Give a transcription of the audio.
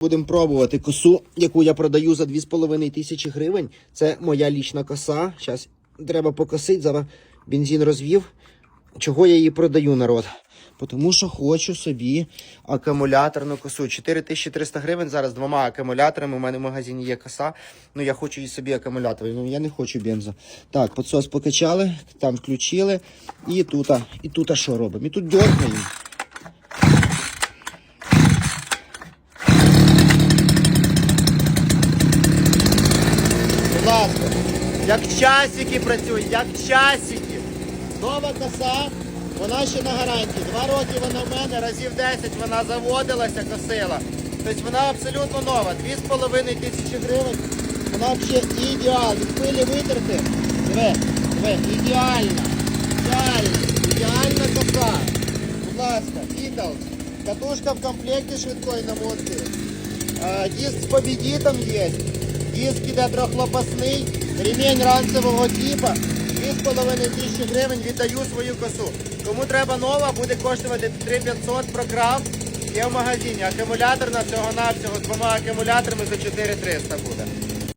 Будемо пробувати косу, яку я продаю за 2,5 тисячі гривень. Це моя лічна коса. Зараз треба покосити. Зараз бензин розвів. Чого я її продаю, народ? Тому що хочу собі акумуляторну косу. 4300 гривень зараз двома акумуляторами. У мене в магазині є коса. Ну я хочу її собі акумулятор. Ну я не хочу бензо. Так, підсос покачали, там включили. І тут, і тут що робимо? І тут дергаємо. Ласка, як часики працюють, як часики. Нова коса, вона ще на гарантії. Два роки вона в мене, разів 10 вона заводилася, косила. Тобто вона абсолютно нова. 2,5 тисячі гривень. Вона взагалі ідеальна. Від пилі витерти. Диви, диви, ідеальна. Ідеальна. Ідеальна коса. Будь ласка, Eagles. Катушка в комплекті швидкої намотки. А, Диск з побідітом є. Диск іде трьохлопасний, ремінь ранцевого типу. 2,5 тисячі гривень віддаю свою косу. Кому треба нова, буде коштувати 3500 прокрав. Є в магазині. Акумулятор на всього-навсього з двома акумуляторами за 4300 буде.